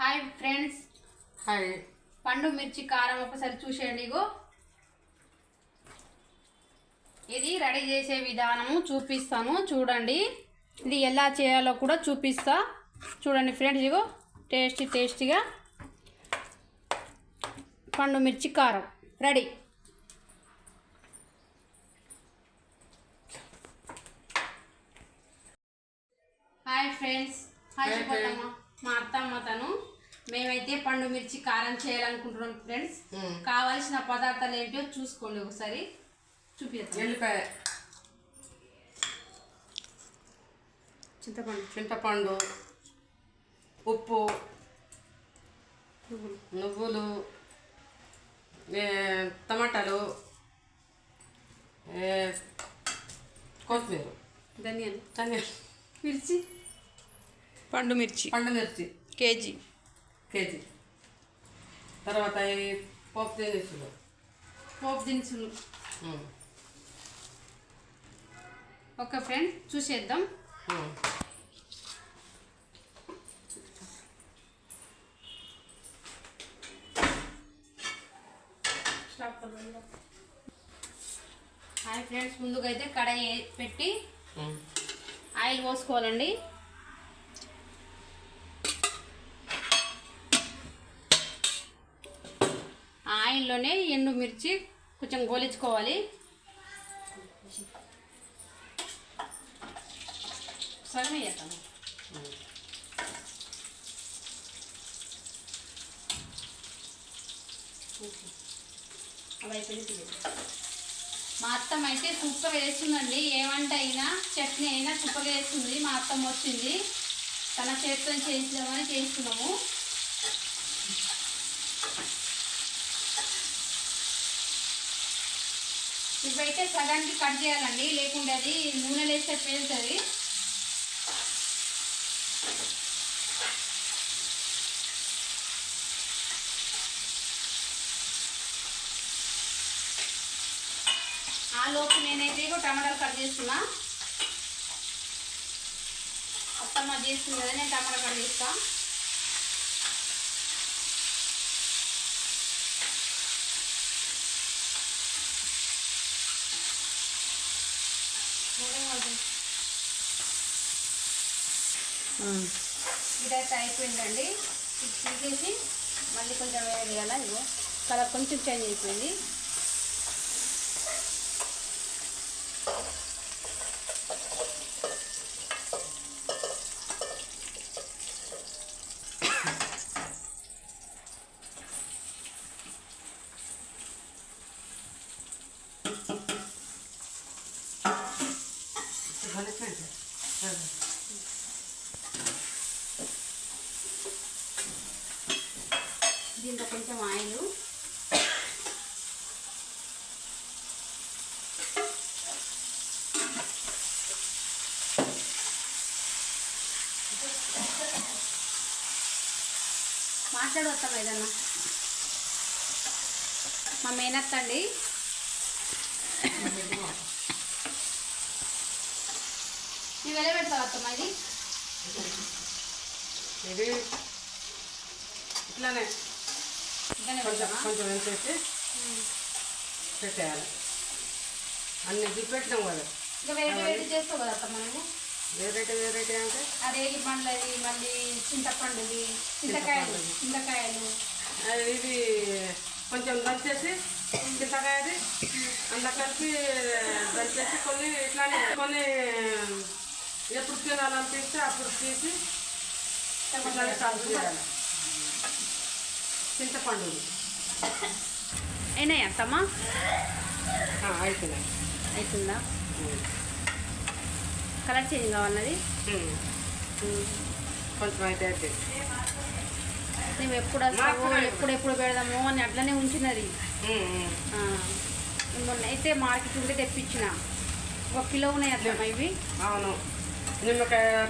Hi friends. Hi. పండు మిర్చి కారం ఒకసారి చూసేయండి ఇగో. ఇది రెడీ చేసే విధానము చూపిస్తాను. చూడండి. ఇది ఎలా చేయాలో కూడా చూపిస్తా. చూడండి ఫ్రెండ్స్ ఇగో టేస్టీ టేస్టీగా. పండు మిర్చి కారం. రెడీ. Hi friends. హాయ్ చెప్పమ్మా మా అత్తమ్మ తను. మేమైతే పండు మిర్చి కారం చేయాలనుకుంటున్నాం ఫ్రెండ్స్. కావాల్సిన పదార్థాలు ఏంటో చూసుకోండి ఒకసారి. చూపిస్తాం ఎల్లిపాయ. చింతపండు. చింతపండు. ఉప్పు. నువ్వులు. టమాటాలు. కొత్తిమీర. ధనియాలు. ధనియా మిర్చి. పండు మిర్చి పండు మిర్చి కేజీ. కేజీ. తర్వాత ఈ పప్పు దినుసులు. పోపు దినుసులు. ఓకే ఫ్రెండ్ చూసేద్దాం. హాయ్ ఫ్రెండ్స్ ముందుగా అయితే కడాయి పెట్టి. ఆయిల్ పోసుకోవాలండి ఆ ఆయిల్లోనే ఎండు మిర్చి కొంచెం గోలించుకోవాలి. సగం వేస్తాము అవి అయిపోయింది మా అత్తమ్మ అయితే సూపర్ వేస్తుందండి ఏ వంట అయినా చట్నీ అయినా సూపర్ వేస్తుంది మా అత్తమ్మ వచ్చింది. తన చేతితో చేయించదామని చేస్తున్నాము. ఇవైతే కట్ చేయాలండి. లేకుండా అది నూనె వేస్తే పేలుతుంది. ఆ లోపు నేనైతే టమాటాలు కట్ చేస్తున్నా. అత్తమ్మ చేస్తుంది కదా నేను టమాటా కట్ చేస్తాను ఇదైతే అయిపోయిందండి. ఇది తీసేసి మళ్ళీ కొంచెం వేడి కదా ఇగో? కలర్ కొంచెం చేంజ్ అయిపోయింది కలిపేయండి. సరే. దీంట్లో కొంచెం ఆయిల్ మాట్లాడు వస్తాం ఏదన్నా? మా మేనత్త అండి. నువ్వు ఎలా పెడతావు అత్తమ్మ ఇది? ఇది ఇట్లానే కొంచెం వేసేసి పెట్టేయాలి. అన్ని చూపెట్టినాం కదా. ఇంకా వేడి వేడి చేస్తావు కదా అత్తమ్మ నువ్వు? వేరైతే వేరైతే అంటే? అరేగి పండ్లది మళ్ళీ చింతపండుది చింతకాయలు అది ఇది కొంచెం దంచేసి చింతకాయది అందులో కలిపి దంచేసి కొన్ని ఇట్లానే కొన్ని ఎప్పుడు తినాలనిపిస్తే అప్పుడు తీసి ఇట్లానే కలిపి చేయాలి. చింతపండు. అయినాయి అత్తమ్మా? అయిపోయినాయి. అవుతుందా కలర్ చేంజ్ కావాలన్నది? కొంచెం అయితే అయితే మేము ఎప్పుడు వస్తామో మాకు ఎప్పుడు ఎప్పుడు పెడదామో అని అట్లనే ఉంచినది. మొన్న అయితే మార్కెట్ ఉంటే తెప్పించిన. ఒక కిలో ఉన్నాయి అత్తమ్మ ఇవి. అవును.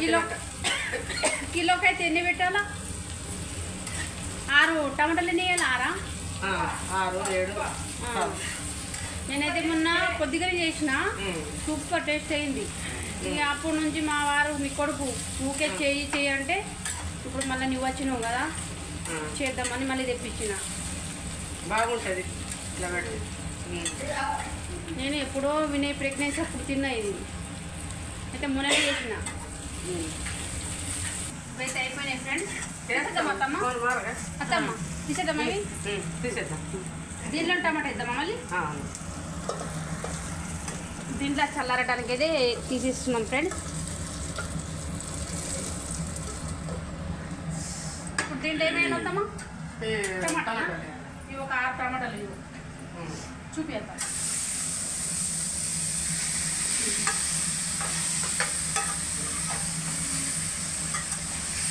కిలో కిలోకి అయితే ఎన్ని పెట్టాలా? ఆరు టమాటాలు ఎన్ని వేయాలి? ఆరా? ఏడు. నేనైతే మొన్న కొద్దిగానే చేసిన. సూపర్ టేస్ట్ అయింది. ఇక అప్పటి నుంచి మా వారు మీ కొడుకు ఊకే చేయి చేయి అంటే ఇప్పుడు మళ్ళీ నువ్వు వచ్చినావు కదా. చేద్దామని మళ్ళీ తెప్పించిన. బాగుంటుంది. ఇట్లా. నేను ఎప్పుడో వినయ్ ప్రెగ్నెన్సీ అప్పుడు తిన్నా ఇది. అయితే మునగి చేసిన. ఇప్పుడైతే అయిపోయినాయి ఫ్రెండ్స్. తీసేద్దాం అత్తమ్మ? ఫోన్ మారగా? అత్తమ్మ తీసేద్దామా ఇవి ఉమ్, తీసేద్దాం. దీంట్లో టమాటా ఇద్దామా మళ్ళీ? దీంట్లో చల్లారడానికి అయితే తీసేస్తున్నాం ఫ్రెండ్స్. దీంట్లో ఏమైనా వద్దామా టమాటా. ఇవి ఒక ఆరు టమాటాలు ఇవి. చూపిద్దాం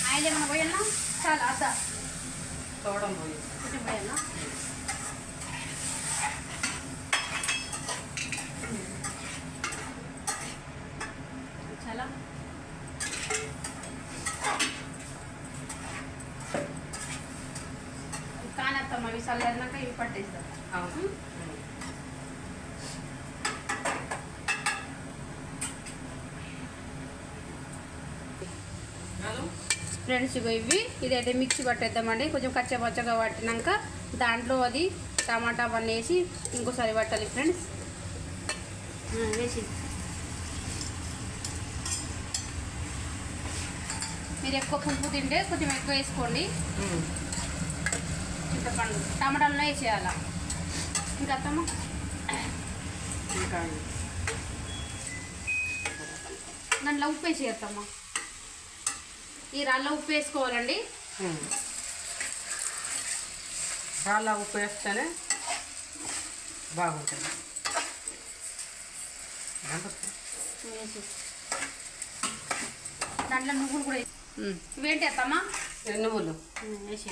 ఆయన ఏమన్నా పోయన్నా? చాలా అద్దా. తోవడం పోయి. పోయన్నా చాలా కానత్తమ్మ ఇవి చల్లారినాక ఇవి పట్టేస్తాం అవును ఉమ్. హలో ఫ్రెండ్స్ ఇగో ఇవి. ఇదైతే మిక్సీ పట్టేద్దామండి. కొంచెం కచ్చా పచ్చగా పట్టినాక దాంట్లో అది టమాటా అవన్నీ వేసి ఇంకోసారి పట్టాలి ఫ్రెండ్స్. వేసి. మీరు ఎక్కువ పువ్వు తింటే కొంచెం ఎక్కువ వేసుకోండి. చింతపండు. టమాటాలను వేసేయాల. ఇంకా అత్తమ్మ? ఇంకా దాంట్లో ఉప్పు వేసేయత్తమ్మ ఈ రాళ్ళ ఉప్పు వేసుకోవాలండి. చాలా ఉప్పు వేస్తేనే బాగుంటుంది. దాంట్లో నువ్వులు కూడా ఇవేంటి అత్తమ్మ? నువ్వులు. వేసి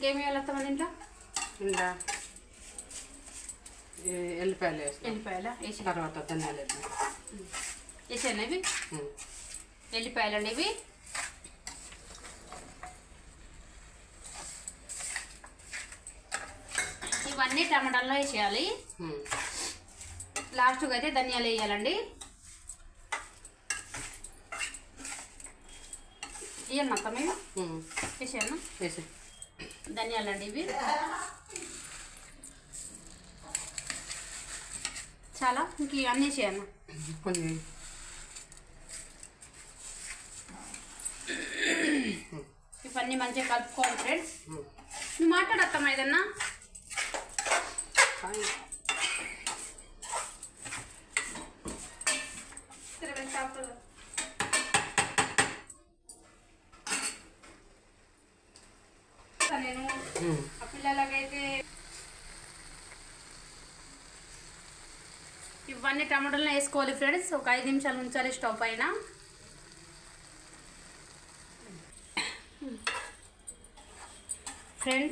ఇంకేమి వేయాలి అత్తమ్మ దీంట్లో ఇంకా ఎల్లిపాయలు వేస్తాం ఎల్లిపాయల? వేసి తర్వాత ధనియాలు వేసాను ఇవి? ఉమ్. ఎల్లిపాయలండి ఇవి. ఇవన్నీ టమాటాల్లో వేసేయాలి. లాస్ట్కి అయితే ధనియాలు వేయాలండి. ఇవ్వండి మొత్తం ఇవి ఉమ్. వేసాను వేసి ధనియాలండి ఇవి చాలా? ఇంక అన్నీ చేయను ఇవన్నీ మంచిగా కలుపుకోవాలి ఫ్రెండ్స్. నువ్వు మాట్లాడత్తమ్మా ఏదన్నా కానీ నేను ఉమ్. ఆ పిల్లలకైతే ఇవన్నీ టమాటాలను వేసుకోవాలి ఫ్రెండ్స్. ఒక ఐదు నిమిషాలు ఉంచాలి స్టవ్ పైన. ఫ్రెండ్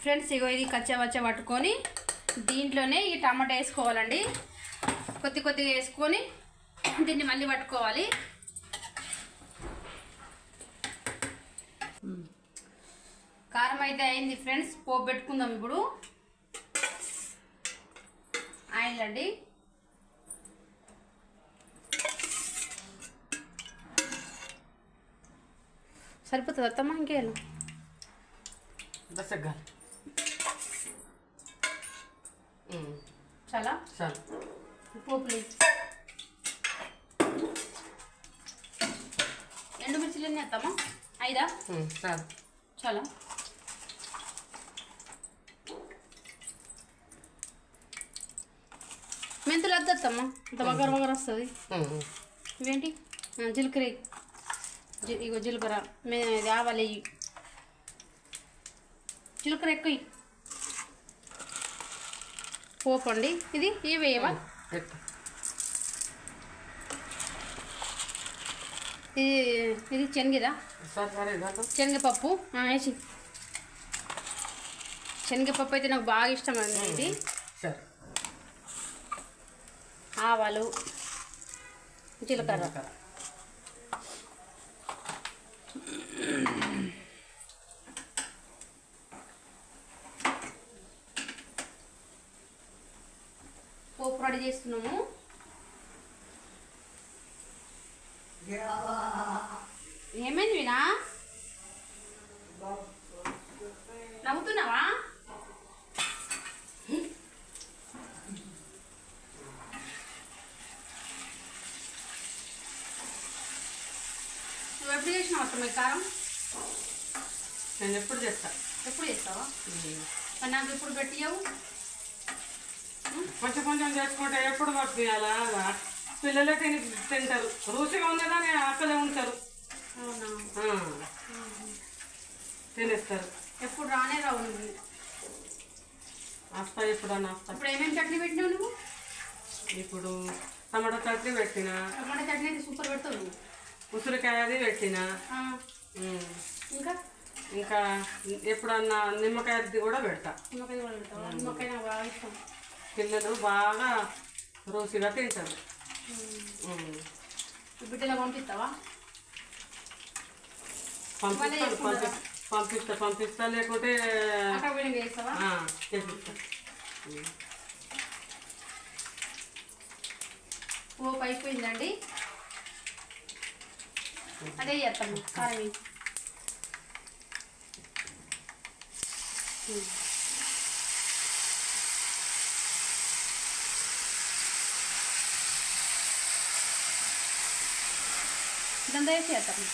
ఫ్రెండ్స్ ఇగో ఇది కచ్చా వచ్చా పట్టుకొని దీంట్లోనే ఈ టమాటా వేసుకోవాలండి. కొద్ది కొద్దిగా వేసుకొని దీన్ని మళ్ళీ పట్టుకోవాలి. కారం అయితే అయింది ఫ్రెండ్స్ పోపు పెట్టుకుందాం ఇప్పుడు. ఆయిల్ అండి. సరిపోతుంది అత్తమ్మ ఇంకేనా. చాలా? చాలు. పోపులు. ఎండుమిర్చిలు ఎన్ని ఐదా. చాలు. చాలా. మెంతులు వద్దమ్మా ఇంత వగర వగర వస్తుంది. ఇవేంటి? జీలకర్ర ఇగో జీలకర్ర మే ఇది ఆవాలు వెయ్యి జీలకర్ర ఎక్కువ ఎయ్. పోపు అండి ఇది ఇవి వేయవా. ఇది ఇది శనగదా? శనగపప్పు. వేసి. శనగపప్పు అయితే నాకు బాగా ఇష్టం అండి ఇది. ఆవాలు జీలకర్ర. పోపు రెడీ చేస్తున్నాము. ఎప్పుడు అత్తమ్మ ఈ కారం? నేను ఎప్పుడు చేస్తా. ఎప్పుడు చేస్తావా? మరి నాకు ఎప్పుడు పెట్టియావు కొంచెం కొంచెం చేసుకుంటే ఎప్పుడు పంపించాలా పిల్లలే తిని తింటారు. రుచిగా ఉన్నదని ఆకలే ఉంటారు. తినేస్తారు. ఎప్పుడు రానే రావు నువ్వు. వస్తా ఎప్పుడన్నా వస్తా ఇప్పుడు ఏమేమి చట్నీ పెట్టినావు నువ్వు? ఇప్పుడు టమాటా చట్నీ పెట్టిన. టమాటా చట్నీ అయితే సూపర్ పెడతావు నువ్వు. ఉసిరికాయ అది పెట్టిన. ఇంకా? ఇంకా ఎప్పుడన్నా నిమ్మకాయ అది కూడా పెడతా. నిమ్మకాయ కూడా పెడతావా? నిమ్మకాయ నాకు బాగా ఇష్టం. పిల్లలు బాగా రుచిగా తింటారు. బిడ్డలో పంపిస్తావా? పంపిస్తాను పంపిస్తా పంపిస్తా లేకుంటే చేపిస్తా. పోపు అయిపోయిందండి. అదే చేస్తాము కారం వేసి. ఇదంతా వేసి చేస్తాము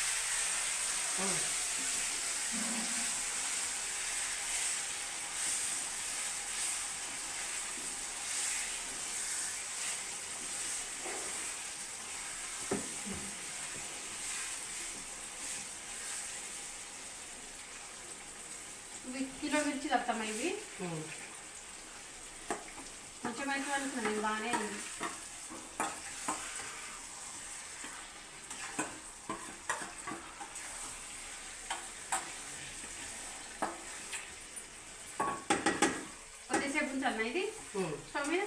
కొద్దిసేపు ఉంచాలన్నా ఇది ఉమ్. స్టవ్ మీద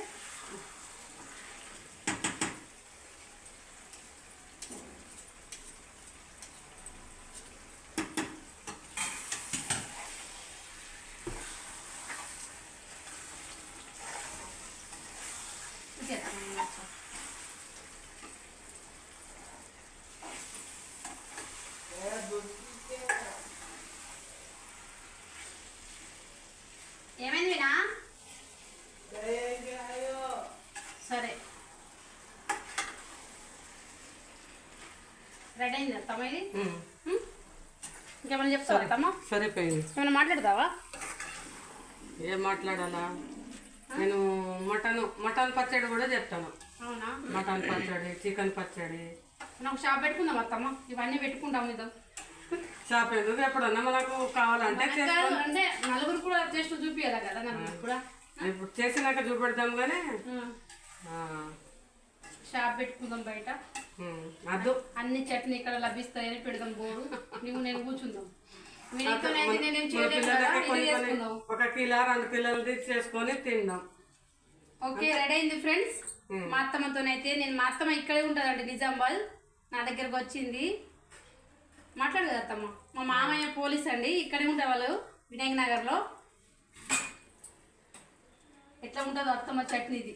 ఇచ్చేద్దాం ఏమైంది అత్తమ్మ ఇది? ఇంకేమైనా చెప్తావా అత్తమ్మ సరిపోయింది ఏమైనా మాట్లాడతావా? ఏం మాట్లాడాలా? నేను మటన్ మటన్ పచ్చడి కూడా చెప్తాను. అవునా? మటన్ పచ్చడి చికెన్ పచ్చడి. నాకు షాప్ పెట్టుకుందాం అత్తమ్మ ఇవన్నీ పెట్టుకుంటాం ఇదో. షాప్ ఎందుకు ఎప్పుడన్నా మనకు కావాలంటే అంటే నలుగురు కూడా టేస్ట్ చూపించాలి కదా నలుగురు కూడా? ఇప్పుడు చేసినాక చూపెడతాం కానీ షాప్ పెట్టుకుందాం బయట. అన్ని చట్నీ ఇక్కడ లభిస్తాయని పెడదాం బోరు. నువ్వు నేను కూర్చుందాం. ఒక కిలో రెండు కిలోలు తీసుకొని తిందాం. ఓకే రెడీ అయింది ఫ్రెండ్స్? ఉం. మా అత్తమ్మతోనైతే నేను మా అత్తమ్మ ఇక్కడే ఉంటుందండి నిజామాబాద్ నా దగ్గరకు వచ్చింది. మాట్లాడు కదా అత్తమ్మ. మా మామయ్య పోలీస్ అండి ఇక్కడే వాళ్ళు వినాయక్ నగర్లో. ఎట్లా ఉంటుందో అత్తమ్మ చట్నీది.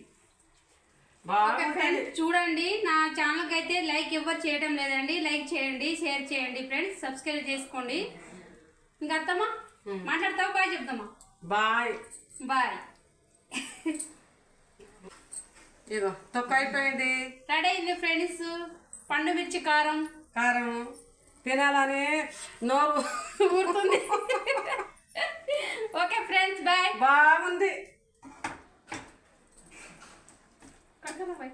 ఓకే ఫ్రెండ్స్ చూడండి నా ఛానల్కి అయితే లైక్ ఎవరు చేయడం లేదండి. లైక్ చేయండి షేర్ చేయండి ఫ్రెండ్స్ సబ్స్క్రైబ్ చేసుకోండి. ఇంకా అత్తమ్మ మాట్లాడతావా? బాయ్ చెప్తామా? బాయ్. బాయ్. ఇగో తొక్క అయిపోయింది రెడీ అయింది ఫ్రెండ్స్. పండు మిర్చి కారం. కారం. తినాలని నోరు ఊరుతుంది. Okay friends bye. Bye I'm gonna